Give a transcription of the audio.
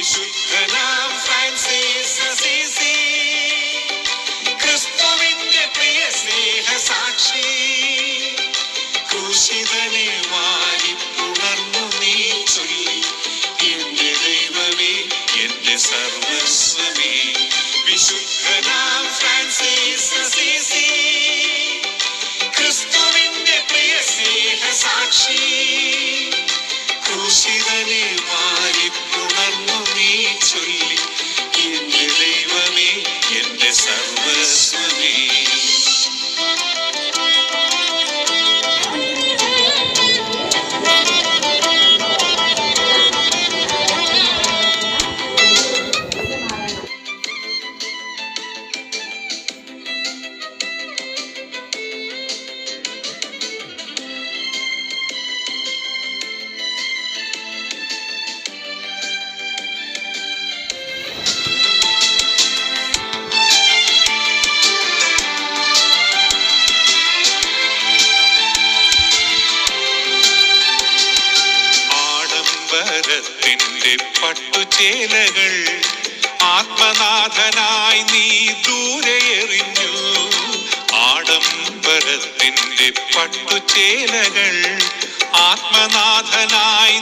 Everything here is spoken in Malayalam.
വിശുദ്ധനാം ഫ്രാൻസിസ് അസീസി. ക്രിസ്തുവിന്റെ പ്രിയ സ്നേഹ സാക്ഷി. ക്രൂശിതനെ വാരി പുണർന്നു നീ ചൊല്ലി. എന്റെ ദൈവമേ എന്റെ സർവസ്വമേ. വിശുദ്ധനാം ഫ്രാൻസിസ് അസീസി. ക്രിസ്തുവിന്റെ പ്രിയ സ്നേഹ സാക്ഷി. ക്രൂശിതനെ വാരി ആഡംബരത്തിന്റെ പട്ടുചേലകൾ ആത്മനാഥനായി നീ ദൂരെ എറിഞ്ഞു. ആഡംബരത്തിന്റെ പട്ടുചേലകൾ ആത്മനാഥനായി